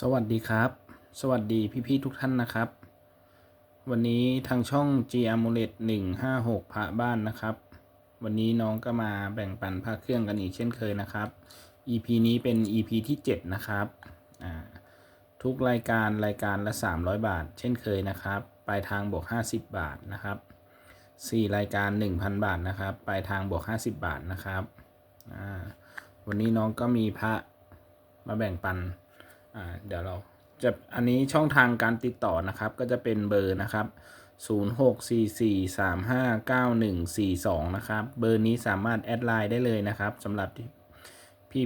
สวัสดีครับ สวัสดีพี่ๆทุกท่านนะครับ วันนี้ทางช่อง G a m u l e t 156 พระบ้านนะครับ วันนี้น้องก็มาแบ่งปันพระเครื่องกันอีกเช่นเคยนะครับ EP นี้เป็น EP ที่ 7 นะครับ ทุกรายการรายการละ 300 บาท เช่นเคยนะครับ ปลายทางบวก 50 บาทนะครับ 4 รายการ 1,000 บาทนะครับ ปลายทางบวก 50 บาทนะครับ วันนี้น้องก็มีพระมาแบ่งปัน อ่าเดี๋ยวเราจะอันนี้ช่องทางการติดต่อนะครับ ก็จะเป็นเบอร์นะครับ 0644359142 นะครับ เบอร์นี้สามารถแอดไลน์ได้เลยนะครับสำหรับ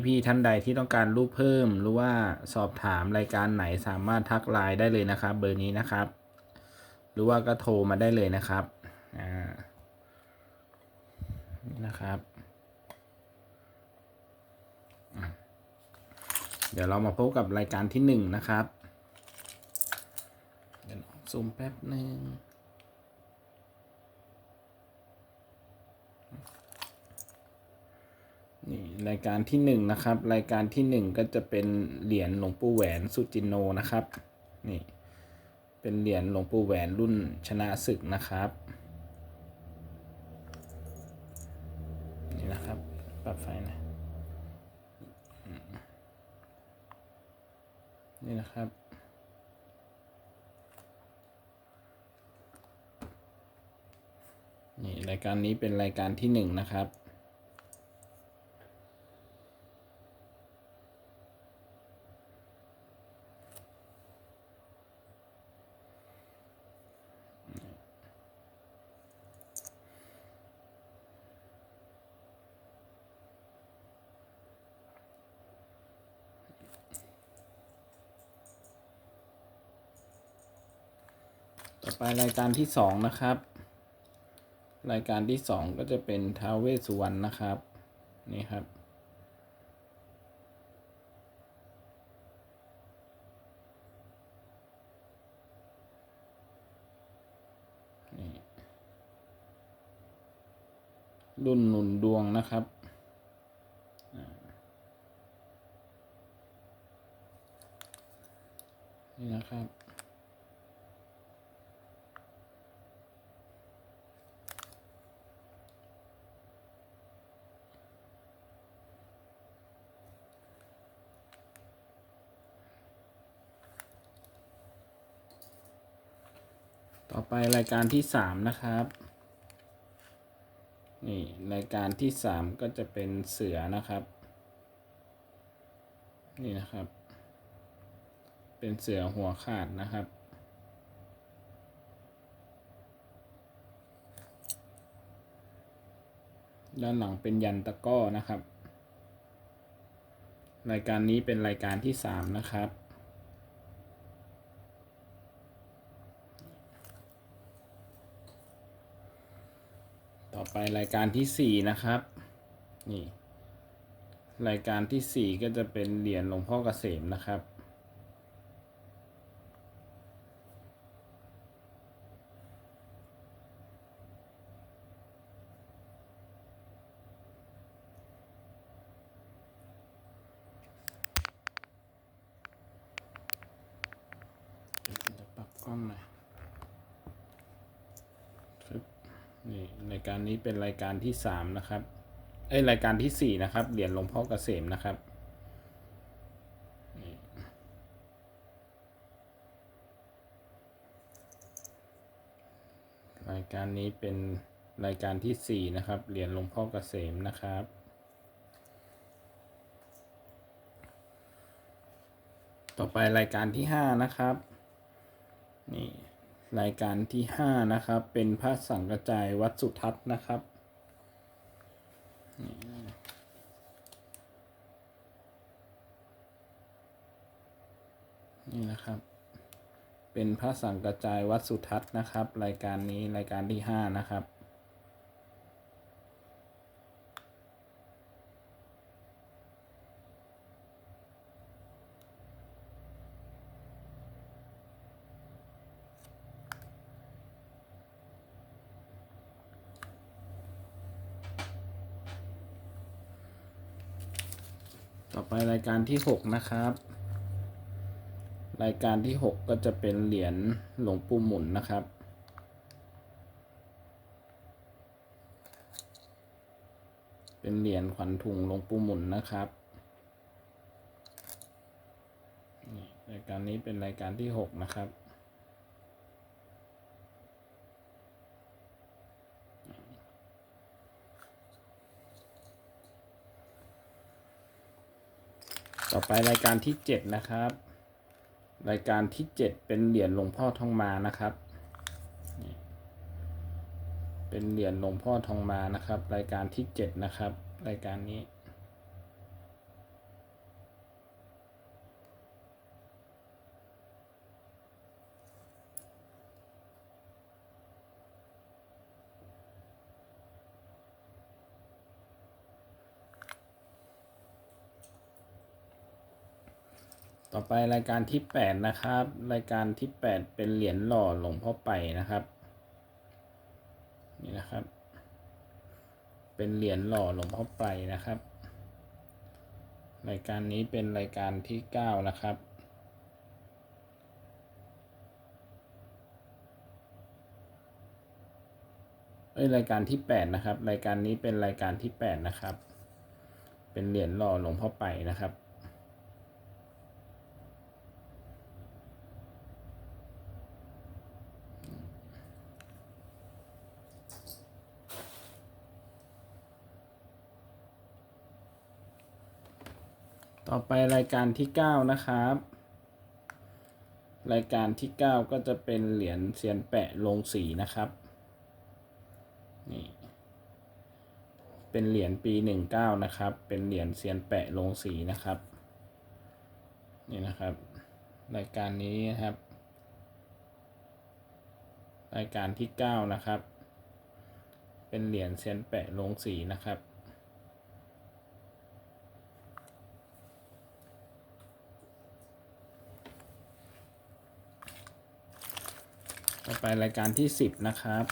พี่ๆท่านใดที่ต้องการรูปเพิ่ม หรือว่าสอบถามรายการไหนสามารถทักไลน์ได้เลยนะครับ เบอร์นี้นะครับ หรือว่าก็โทรมาได้เลยนะครับอ่านี่นะครับ เดี๋ยวเรามาพบกับรายการที่หนึ่งนะครับเดี๋ยวซูมแป๊บหนึ่งนี่รายการที่หนึ่งนะครับ รายการที่หนึ่งก็จะเป็นเหรียญหลวงปู่แหวนสุจินโนนะครับนี่เป็นเหรียญหลวงปู่แหวนรุ่นชนะศึกนะครับ นี่นะครับ ปรับไฟหนะ นี่นะครับ นี่รายการนี้เป็นรายการที่หนึ่งนะครับ ต่อไปรายการที่สองนะครับ รายการที่สองก็จะเป็นท้าวเวสสุวรรณนะครับ นี่ครับนี่รุ่นหนุนดวงนะครับ นี่นะครับ ต่อไปรายการที่สามนะครับ นี่รายการที่สามก็จะเป็นเสือนะครับ นี่นะครับ เป็นเสือหัวขาดนะครับ ด้านหลังเป็นยันตะก้อนะครับ รายการนี้เป็นรายการที่สามนะครับ ไปรายการที่สี่นะครับ นี่ รายการที่สี่ก็จะเป็นเหรียญหลวงพ่อเกษมนะครับ เดี๋ยวปรับกล้องหน่อย ครับนี่ราย การนี้เป็นรายการที่สามนะครับเอ้รายการที่สี่นะครับ เหรียญหลวงพ่อเกษมนะครับรายการนี้เป็นรายการที่สี่นะครับ เหรียญหลวงพ่อเกษมนะครับ ต่อไปรายการที่ห้านะครับ นี่ รายการที่ห้านะครับ เป็นพระสังกระจายวัดสุทัศน์นะครับ นี่นะครับ เป็นพระสังกระจายวัดสุทัศน์นะครับ รายการนี้รายการที่ห้านะครับ ต่อไปราย การที่หกนะครับ รายการที่ 6 ก็จะเป็นเหรียญหลวงปู่หมุนนะครับ เป็นเหรียญขวัญถุงหลวงปู่หมุนนะครับรายการนี้เป็นรายการที่ 6 นะครับ ไปรายการที่เจ็ดนะครับ รายการที่เจ็ดเป็นเหรียญหลวงพ่อทองมานะครับ เป็นเหรียญหลวงพ่อทองมานะครับ รายการที่เจ็ดนะครับ รายการนี้ ไปรายการที่ 8 นะครับ รายการที่ 8 เป็นเหรียญหล่อหลวงพ่อไปนะครับ นี่นะครับ เป็นเหรียญหล่อหลวงพ่อไปนะครับ รายการนี้เป็นรายการที่ 9 นะครับเอ้ยรายการที่ 8 นะครับ รายการนี้เป็นรายการที่ 8 นะครับ เป็นเหรียญหล่อหลวงพ่อไปนะครับ ต่อไปรายการที่9นะครับ รายการที่9ก็จะเป็นเหรียญเซียนแปะลงสีนะครับนี่เป็นเหรียญปี19นะครับ เป็นเหรียญเซียนแปะลงสีนะครับนี่นะครับ รายการนี้นะครับ รายการที่9นะครับ เป็นเหรียญเซียนแปะลงสีนะครับ ต่อไปรายการที่10นะครับ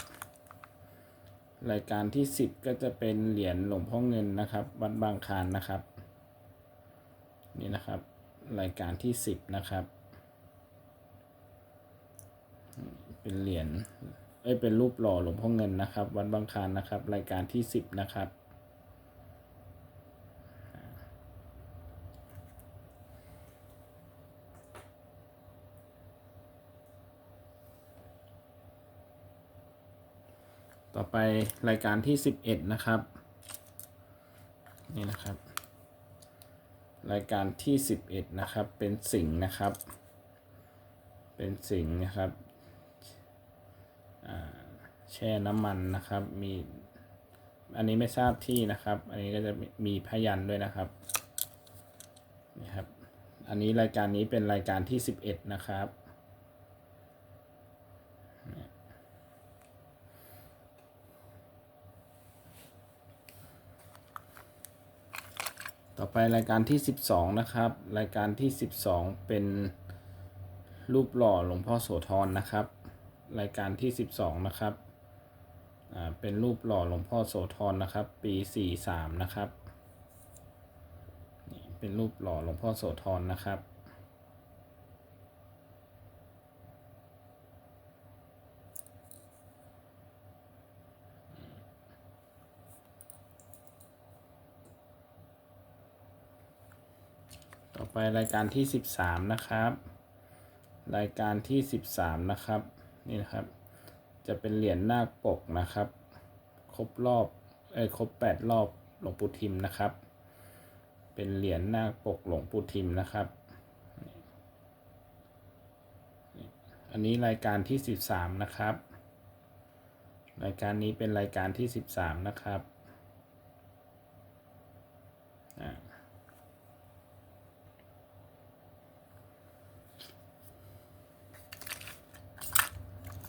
รายการที่10ก็จะเป็นเหรียญหลวงพ่อเงินนะครับวัดบางคานนะครับ นี่นะครับ รายการที่10นะครับ เป็นเหรียญเอ้ยเป็นรูปหล่อหลวงพ่อเงินนะครับวัดบางคานนะครับ รายการที่10นะครับ ต่อไปรายการที่11นะครับ นี่นะครับ รายการที่11นะครับ เป็นสิงนะครับ เป็นสิงนะครับแช่น้ำมันนะครับ มี อันนี้ไม่ทราบที่นะครับ อันนี้ก็จะมีพยันด้วยนะครับนี่ครับ อันนี้รายการนี้เป็นรายการที่11นะครับ ไปรายการที่ 12 นะครับ รายการที่ 12 เป็นรูปหล่อหลวงพ่อโสธรนะครับ รายการที่ 12 นะครับอ่าเป็นรูปหล่อหลวงพ่อโสธรนะครับ ปี 43 นะครับนี่เป็นรูปหล่อหลวงพ่อโสธรนะครับ ไปรายการที่ 13 นะครับ รายการที่ 13 นะครับ นี่นะครับ จะเป็นเหรียญหน้าปกนะครับ ครบรอบเอ้ยครบ 8 รอบหลวงปู่ทิมนะครับ เป็นเหรียญหน้าปกหลวงปู่ทิมนะครับอันนี้รายการที่ 13 นะครับ รายการนี้เป็นรายการที่ 13 นะครับอ่า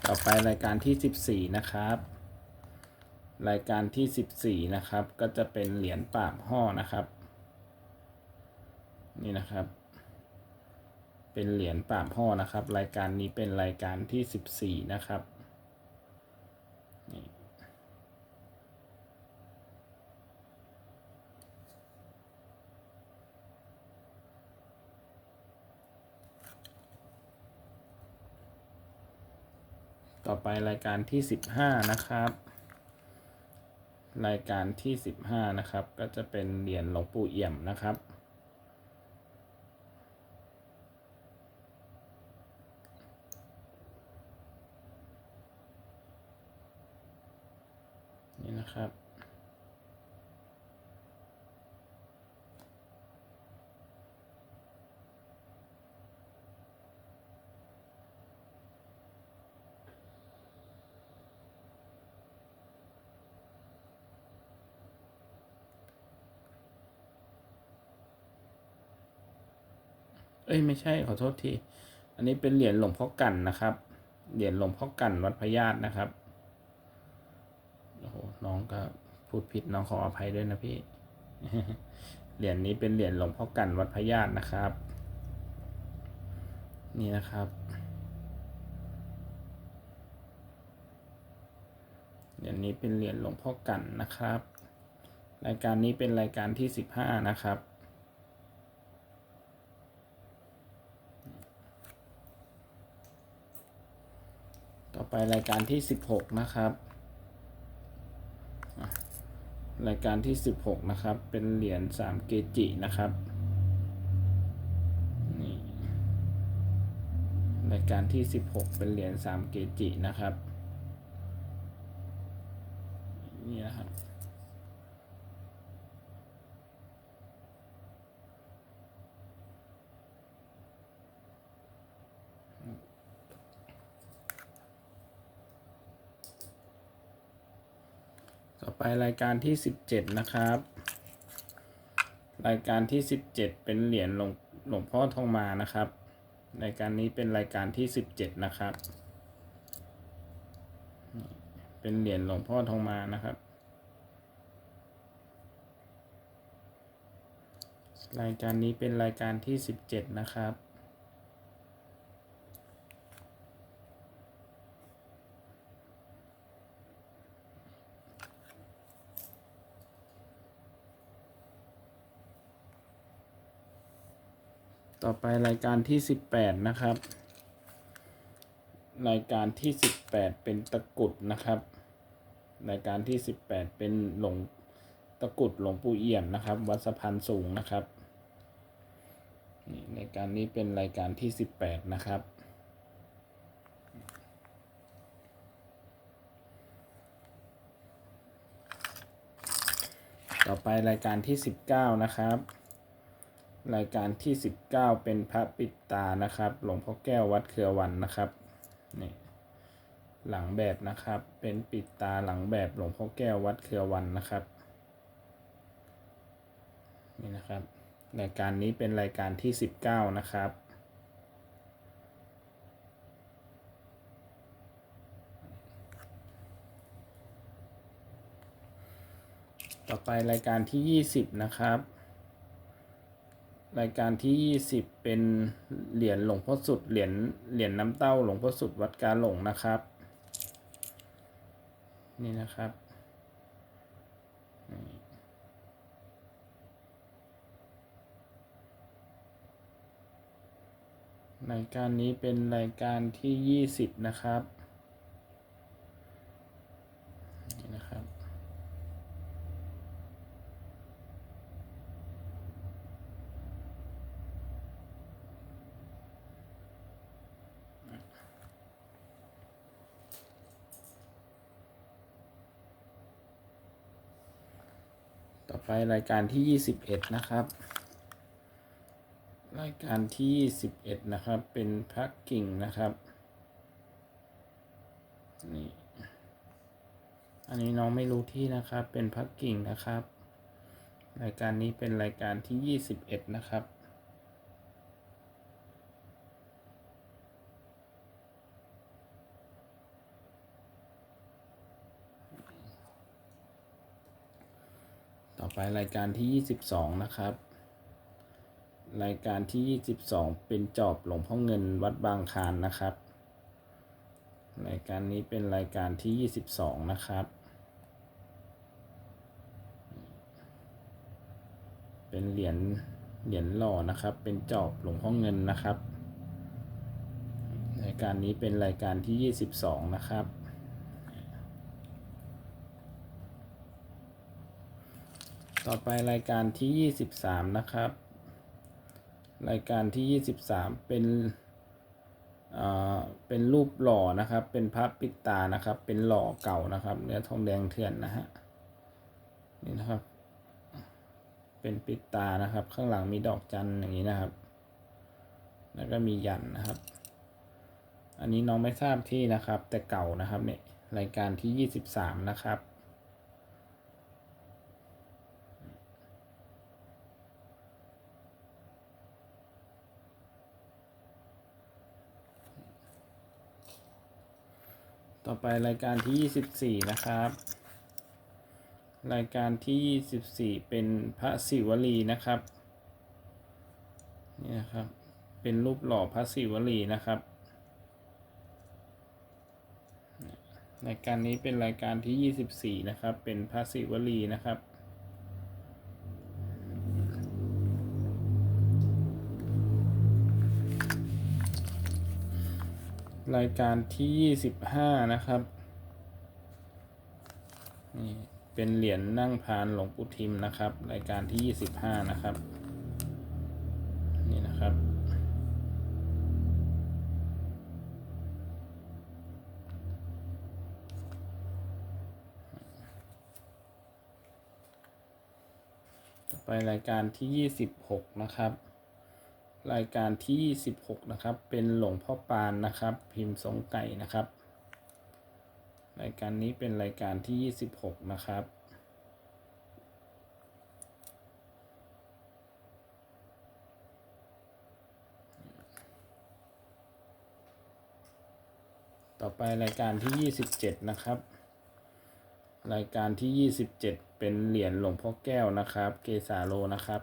ต่อไปรายการที่ 14 นะครับ รายการที่ 14 นะครับ ก็จะเป็นเหรียญปากห่อนะครับ นี่นะครับ เป็นเหรียญปากห่อนะครับ รายการนี้เป็นรายการที่ 14 นะครับ อไปรายการที่15นะครับ รายการที่15นะครับ ก็จะเป็นเหรียญหลวงปู่เอี่ยมนะครับ นี่นะครับ เอ้ยไม่ใช่ขอโทษที อันนี้เป็นเหรียญหลวงพ่อกันนะครับ เหรียญหลวงพ่อกันวัดพญาตนะครับ โอ้โห น้องก็พูดผิดน้องขออภัยด้วยนะพี่ เหรียญนี้เป็นเหรียญหลวงพ่อกันวัดพญาตนะครับ นี่นะครับ เหรียญนี้เป็นเหรียญหลวงพ่อกันนะครับ รายการนี้เป็นรายการที่สิบห้านะครับ ไปรายการที่สิบหกนะครับ รายการที่สิบหกนะครับ เป็นเหรียญสามเกจินะครับนี่รายการที่สิบหกเป็นเหรียญสามเกจินะครับนี่นะครับ รายการที่สิบเจ็ดนะครับ รายการที่สิบเจ็ดเป็นเหรียญหลวงหลวงพ่อทองมานะครับ รายการนี้เป็นรายการที่สิบเจ็ดนะครับ เป็นเหรียญหลวงพ่อทองมานะครับ รายการนี้เป็นรายการที่สิบเจ็ดนะครับ ต่อไปรายการที่สิบแปดนะครับ รายการที่สิบแปดเป็นตะกุดนะครับ รายการที่สิบแปดเป็นหลงตะกุดหลวงปู่เอี่ยมนะครับ วัดสะพานสูงนะครับนี่รายการนี้เป็นรายการที่สิบแปดนะครับต่อไปรายการที่สิบเก้านะครับ รายการที่ 19 เป็นพระปิดตานะครับ หลวงพ่อแก้ววัดเครือวันนะครับนี่หลังแบบนะครับ เป็นปิดตาหลังแบบหลวงพ่อแก้ววัดเครือวันนะครับนี่นะครับรายการนี้เป็นรายการที่ 19 นะครับต่อไปรายการที่ 20 นะครับ รายการที่ 20 เป็นเหรียญหลวงพ่อสุด เหรียญเหรียญน้ำเต้าหลวงพ่อสุดวัดกาหลงนะครับ นี่นะครับ รายการนี้เป็นรายการที่ 20 นะครับนี่นะครับ ต่อ ไปรายการที่ 21 นะครับ รายการที่ 21 นะครับ เป็นพักกิ่งนะครับ นี่ อันนี้น้องไม่รู้ที่นะครับ เป็นพักกิ่งนะครับ รายการนี้เป็นรายการที่ 21 นะครับ ไปรายการที่ 22 นะครับ รายการที่ 22 เป็นจอบหลวงพ่อเงินวัดบางคานนะครับ รายการนี้เป็นรายการที่ 22 นะครับ เป็นเหรียญเหรียญหล่อนะครับ เป็นจอบหลวงพ่อเงินนะครับ รายายการนี้เป็นรายการที่ 22 นะครับ ต่อไปรายการที่ 23 นะครับ รายการที่ 23 เป็นเอ่อเป็นรูปหล่อนะครับ เป็นพระปิดตานะครับ เป็นหล่อเก่านะครับ เนื้อทองแดงเถื่อนนะฮะ นี่นะครับ เป็นปิดตานะครับ ข้างหลังมีดอกจันอย่างนี้นะครับ แล้วก็มียันนะครับ อันนี้น้องไม่ทราบที่นะครับ แต่เก่านะครับเนี่ย รายการที่ 23 นะครับ ต่อไปรายการที่ 24 นะครับ รายการที่ 24 เป็นพระศิวลีนะครับนี่นะครับ เป็นรูปหล่อพระศิวลีนะครับ รายการนี้เป็นรายการที่ 24 นะครับ เป็นพระศิวลีนะครับ รายการที่ 25 นะครับ นี่เป็นเหรียญนั่งพานหลวงปู่ทิมนะครับ รายการที่ 25 นะครับ นี่นะครับ ต่อไปรายการที่ 26 นะครับ รายการที่ 16 นะครับ เป็นหลวงพ่อปานนะครับ พิมพ์ทรงไก่นะครับ รายการนี้เป็นรายการที่ 26 นะครับ ต่อไปรายการที่ 27 นะครับ รายการที่ 27 เป็นเหรียญหลวงพ่อแก้วนะครับ เกสาโลนะครับ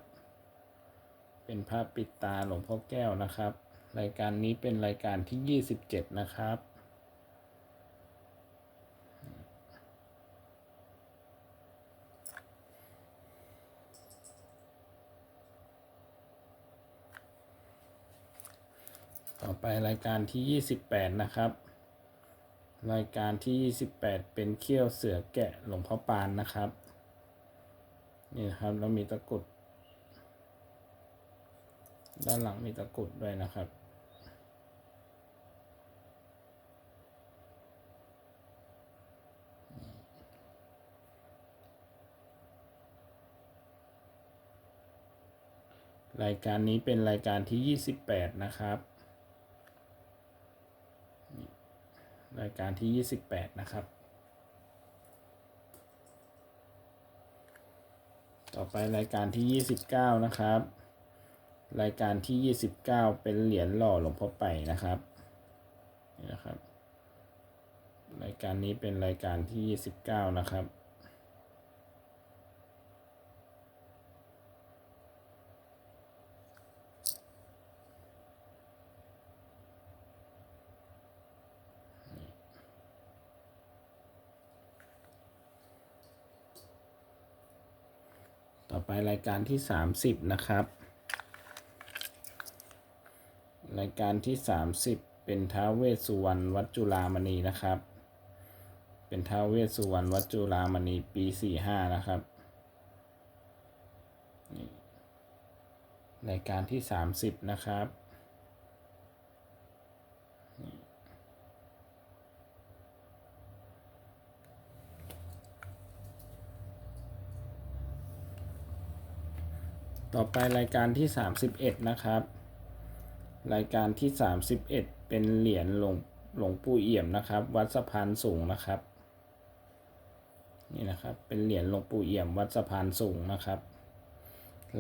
เป็นภาพปิดตาหลวงพ่อแก้วนะครับ รายการนี้เป็นรายการที่ 27 นะครับ ต่อไปรายการที่ 28 นะครับ รายการที่ 28 เป็นเขี้ยวเสือแกะหลวงพ่อปานนะครับ นี่นะครับ แล้วมีตะกรุด ด้านหลังมีตะกุดด้วยนะครับ รายการนี้เป็นรายการที่ 28 นะครับ รายการที่ 28 นะครับ ต่อไปรายการที่ 29 นะครับ รายการที่ 29 เป็นเหรียญหล่อหลวงพ่อไปนะครับนี่นะครับ รายการนี้เป็นรายการที่ 29 นะครับต่อไปรายการที่ 30 นะครับ รายการที่ 30 เป็นท้าวเวสสุวรรณวัดจุฬามณีนะครับ เป็นท้าวเวสสุวรรณวัดจุฬามณีปี 45 นะครับรายการที่ 30 นะครับต่อไปรายการที่ 31 นะครับ รายการที่ 31 เป็นเหรียญหลวงหลวงปู่เอี่ยมนะครับ วัดสะพานสูงนะครับ นี่นะครับเป็นเหรียญหลวงปู่เอี่ยมวัดสะพานสูงนะครับ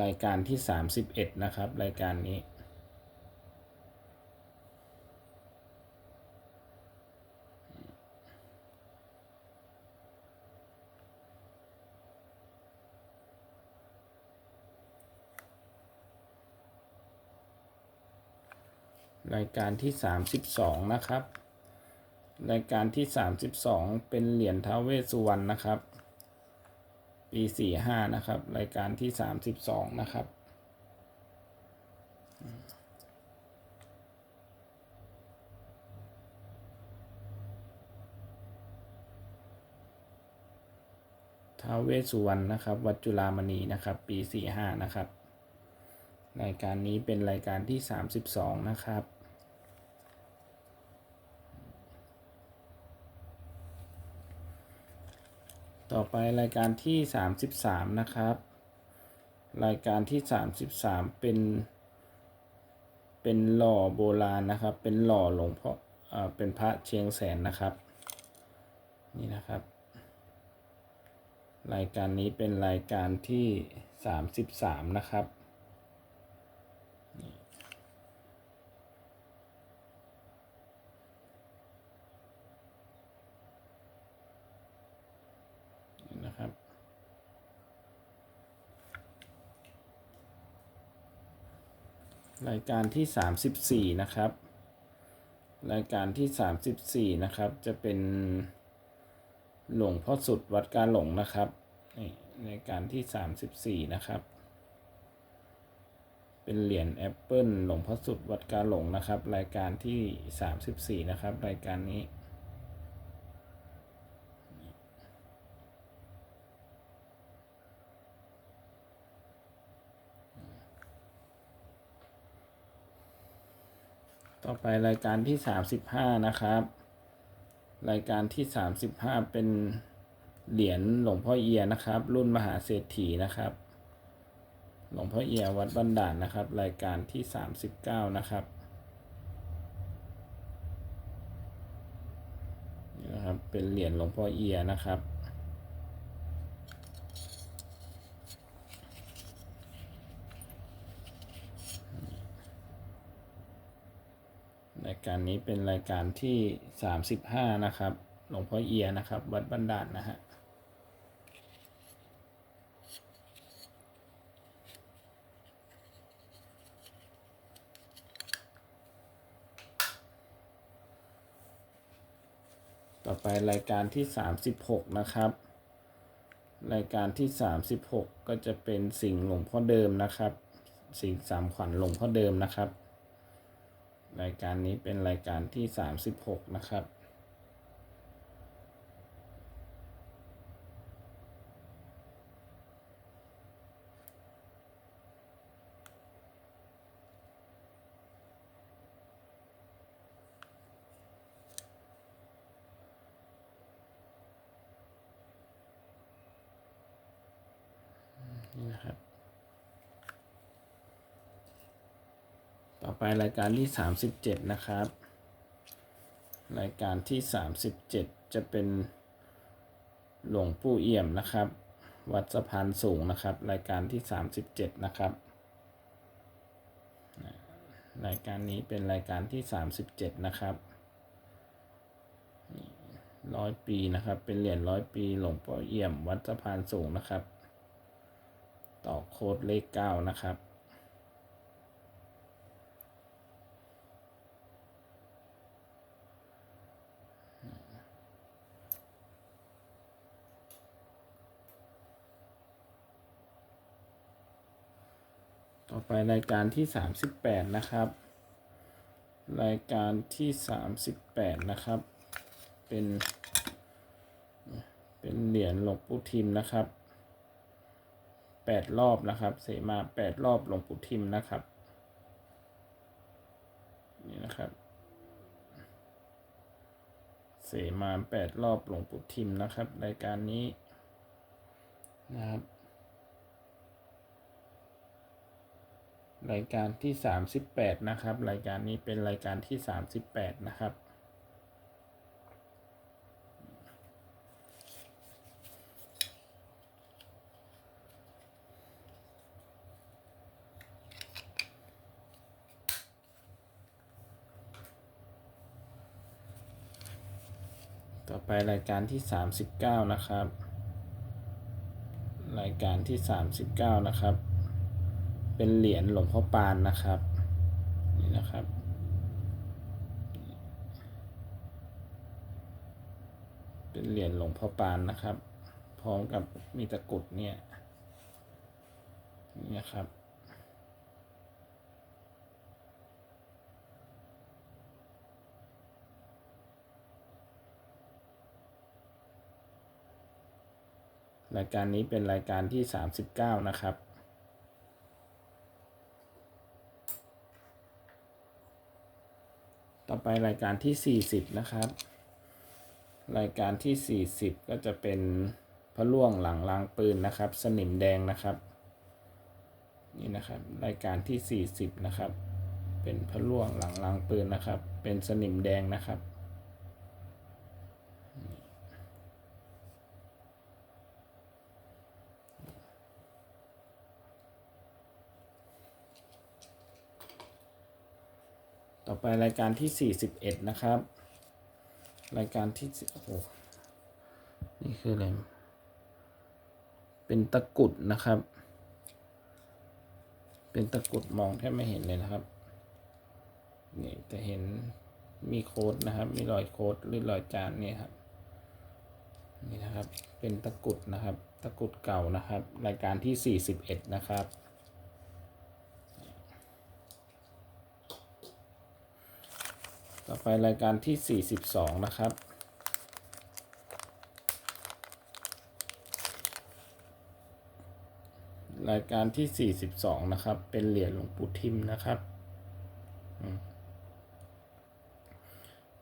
รายการที่ 31 นะครับ รายการนี้ รายการที่ 32 นะครับ รายการที่ 32 เป็นเหรียญท้าเวสสุวรรณนะครับ ปี 45 นะครับ รายการที่ 32 นะครับท้าเวสสุวรรณนะครับ วัดจุฬามณีนะครับ ปี 45 นะครับ รายการนี้เป็นรายการที่ 32 นะครับ ต่อไปรายการที่ 33 นะครับ รายการที่ 33 เป็น เป็นหล่อโบราณนะครับ เป็นหล่อหลวงพ่ออ่าเป็นพระเชียงแสนนะครับ นี่นะครับ รายการนี้เป็นรายการที่ 33 นะครับ นี่นะครับ รายการที่ 34 นะครับ รายการที่ 34 นะครับ จะเป็นหลวงพ่อสุดวัดกาหลงนะครับนี่รายการที่ 34 นะครับ เป็นเหรียญแอปเปิลหลวงพ่อสุดวัดกาหลงนะครับ รายการที่ 34 นะครับ รายการนี้ ต่อไปรายการที่35นะครับ รายการที่35เป็นเหรียญหลวงพ่อเอียนะครับ รุ่นมหาเศรษฐีนะครับ หลวงพ่อเอียวัดบันดาลนะครับ รายการที่39นะครับนี่นะครับ เป็นเหรียญหลวงพ่อเอียนะครับ ราย การนี้เป็นรายการที่ 35 นะครับ หลวงพ่อเอียนะครับ วัดบันดาลนะฮะ ต่อไปรายการที่ 36 นะครับ รายการที่ 36 ก็จะเป็นสิ่งหลวงพ่อเดิมนะครับ สิ่งสามขวัญหลวงพ่อเดิมนะครับ รายการนี้เป็นรายการที่ 36 นะครับ ต่อไปรายการที่ 37 นะครับ รายการที่ 37 จะเป็นหลวงปู่เอี่ยมนะครับ วัดสะพานสูงนะครับ รายการที่ 37 นะครับ รายการนี้เป็นรายการที่ 37 นะครับร้อยปีนะครับ เป็นเหรียญร้อยปีหลวงพ่อเอี่ยม วัดสะพานสูงนะครับ ต่อโค้ดเลข9นะครับ ต่อไปรายการที่ 38 นะครับ รายการที่ 38 นะครับ เป็น เป็นเหรียญหลวงปู่ทิมนะครับ 8 รอบนะครับ เสมา 8 รอบหลวงปู่ทิมนะครับ นี่นะครับ เสมา 8 รอบหลวงปู่ทิมนะครับ รายการนี้นะครับ รายการที่ 38 นะครับ รายการนี้เป็นรายการที่ 38 นะครับ ต่อไปรายการที่ 39 นะครับ รายการที่ 39 นะครับ เป็นเหรียญหลวงพ่อปานนะครับนี่นะครับเป็นเหรียญหลวงพ่อปานนะครับ พร้อมกับมีตะกรุดเนี่ยนี่นะครับรายการนี้เป็นรายการที่ 39 นะครับ ต่อไปรายการที่ 40 นะครับ รายการที่ 40 ก็จะเป็นพระล่วงหลังลางปืนนะครับ สนิมแดงนะครับ นี่นะครับ รายการที่ 40 นะครับ เป็นพระล่วงหลังลางปืนนะครับ เป็นสนิมแดงนะครับ ต่อไปรายการที่ 41 นะครับ รายการที่โอ้โหนี่คืออะไร เป็นตะกุดนะครับ เป็นตะกุดมองแทบไม่เห็นเลยนะครับ นี่จะเห็นมีโค้ดนะครับ มีรอยโค้ดหรือรอยจานนี่ครับ นี่นะครับ เป็นตะกุดนะครับ ตะกุดเก่านะครับ รายการที่ 41 นะครับ ต่อไปรายการที่ 42 นะครับ รายการที่ 42 นะครับ เป็นเหรียญหลวงปู่ทิมนะครับ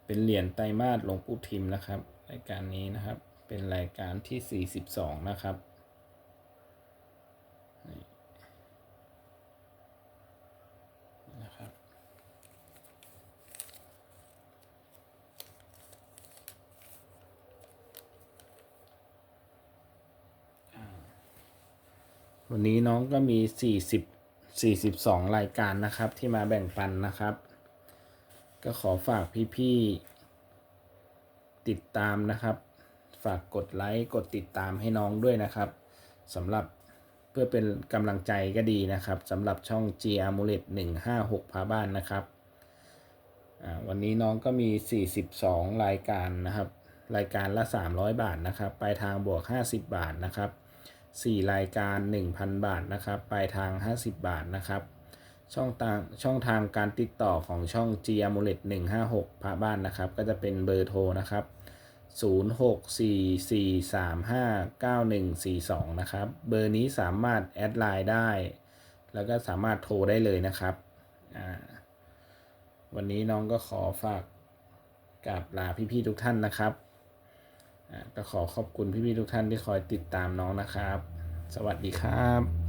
เป็นเหรียญไตรมาสหลวงปู่ทิมนะครับ รายการนี้นะครับ เป็นรายการที่ 42 นะครับ นี่นะครับ วันนี้น้องก็มี 40 42 รายการนะครับ ที่มาแบ่งปันนะครับ ก็ขอฝากพี่ๆติดตามนะครับ ฝากกดไลค์กดติดตามให้น้องด้วยนะครับสำหรับเพื่อเป็นกำลังใจก็ดีนะครับสำหรับช่อง G a m u l e t 156พาบ้านนะครับอ่าวันนี้น้องก็มี 42 รายการนะครับ รายการละ 300 บาทนะครับปลายทางบวก 50 บาทนะครับ 4 รายการ 1,000 บาทนะครับ ปลายทาง 50 บาทนะครับ ช่องทางช่องทางการติดต่อของช่อง G a m u l e t 156 พระบ้านนะครับ ก็จะเป็นเบอร์โทรนะครับ 0644359142 นะครับ เบอร์นี้สามารถแอดไลน์ได้ แล้วก็สามารถโทรได้เลยนะครับ วันนี้น้องก็ขอฝากกับลาพี่ๆทุกท่านนะครับ ก็ขอขอบคุณพี่ๆทุกท่านที่คอยติดตามน้องนะครับ สวัสดีครับ